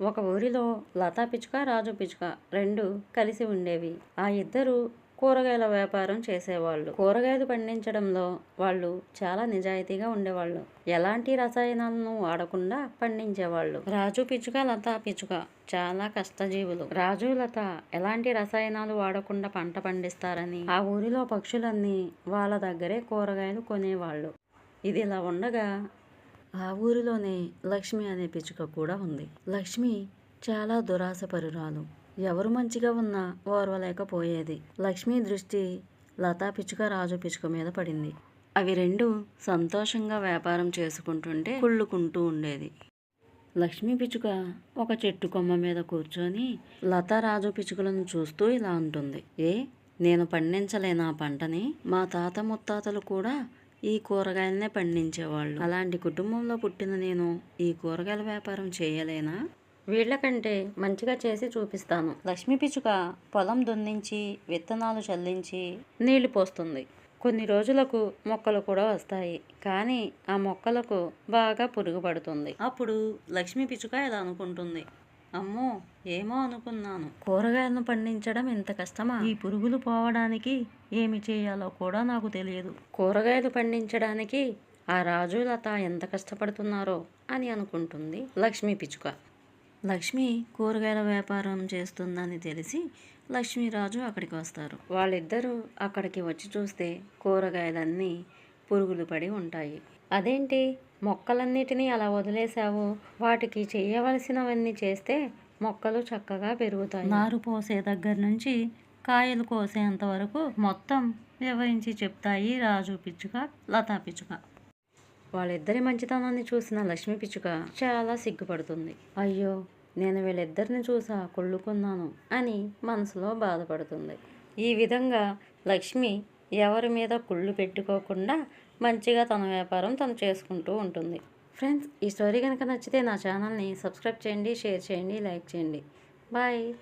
ఒక ఊరిలో లతా పిచ్చుక రాజు పిచ్చుక రెండు కలిసి ఉండేవి. ఆ ఇద్దరు కూరగాయల వ్యాపారం చేసేవాళ్ళు. కూరగాయలు పండించడంలో వాళ్ళు చాలా నిజాయితీగా ఉండేవాళ్ళు. ఎలాంటి రసాయనాలను వాడకుండా పండించేవాళ్ళు. రాజు పిచ్చుక లత పిచ్చుక చాలా కష్టజీవులు. రాజు లత ఎలాంటి రసాయనాలు వాడకుండా పంట పండిస్తారని ఆ ఊరిలో పక్షులన్నీ వాళ్ళ దగ్గరే కూరగాయలు కొనేవాళ్ళు. ఇది ఇలా ఉండగా ఆ ఊరిలోనే లక్ష్మి అనే పిచ్చుక కూడా ఉంది. లక్ష్మి చాలా దురాశపరురాలు. ఎవరు మంచిగా ఉన్నా ఓర్వలేకపోయేది. లక్ష్మి దృష్టి లతా పిచ్చుక రాజు పిచ్చుక మీద పడింది. అవి రెండు సంతోషంగా వ్యాపారం చేసుకుంటుంటే కుళ్ళుకుంటూ ఉండేది. లక్ష్మీ పిచ్చుక ఒక చెట్టు కొమ్మ మీద కూర్చొని లతా రాజు పిచ్చుకలను చూస్తూ ఇలా ఉంటుంది ఏ నేను పండించలేనా పంటని. మా తాత ముత్తాతలు కూడా ఈ కూరగాయలనే పండించేవాళ్ళు. అలాంటి కుటుంబంలో పుట్టిన నేను ఈ కూరగాయల వ్యాపారం చేయలేనా? వీళ్ళకంటే మంచిగా చేసి చూపిస్తాను. లక్ష్మీ పిచ్చుక పొలం దున్నించి విత్తనాలు చల్లించి నీళ్ళు పోస్తుంది. కొన్ని రోజులకు మొక్కలు కూడా వస్తాయి. కానీ ఆ మొక్కలకు బాగా పురుగు పడుతుంది. అప్పుడు లక్ష్మీ పిచ్చుక ఇలా అనుకుంటుంది? అమ్మో ఏమో అనుకున్నాను. కూరగాయలను పండించడం ఇంత కష్టమా? ఈ పురుగులు పోవడానికి ఏమి చేయాలో కూడా నాకు తెలియదు. కూరగాయలు పండించడానికి ఆ రాజు లత ఎంత కష్టపడుతున్నారో అని అనుకుంటుంది లక్ష్మీ పిచ్చుక. లక్ష్మి కూరగాయల వ్యాపారం చేస్తుందని తెలిసి లక్ష్మీరాజు అక్కడికి వస్తారు. వాళ్ళిద్దరూ అక్కడికి వచ్చి చూస్తే కూరగాయలన్నీ పురుగులు పడి ఉంటాయి. అదేంటి? మొక్కలన్నిటినీ అలా వదిలేశావు? వాటికి చేయవలసినవన్నీ చేస్తే మొక్కలు చక్కగా పెరుగుతాయి. నారు పోసే దగ్గర నుంచి కాయలు కోసేంత వరకు మొత్తం వివరించి చెప్తాయి రాజు పిచ్చుక లతా పిచ్చుక. వాళ్ళిద్దరి మంచితనాన్ని చూసిన లక్ష్మీ పిచ్చుక చాలా సిగ్గుపడుతుంది. అయ్యో నేను వీళ్ళిద్దరిని చూసా కొళ్ళుకున్నాను అని మనసులో బాధపడుతుంది. ఈ విధంగా లక్ష్మి ఎవరి మీద కుళ్ళు పెట్టుకోకుండా మంచిగా తన వ్యాపారం తను చేసుకుంటూ ఉంటుంది. ఫ్రెండ్స్ ఈ స్టోరీ కనుక నచ్చితే నా ఛానల్ని సబ్స్క్రైబ్ చేయండి షేర్ చేయండి లైక్ చేయండి. బాయ్.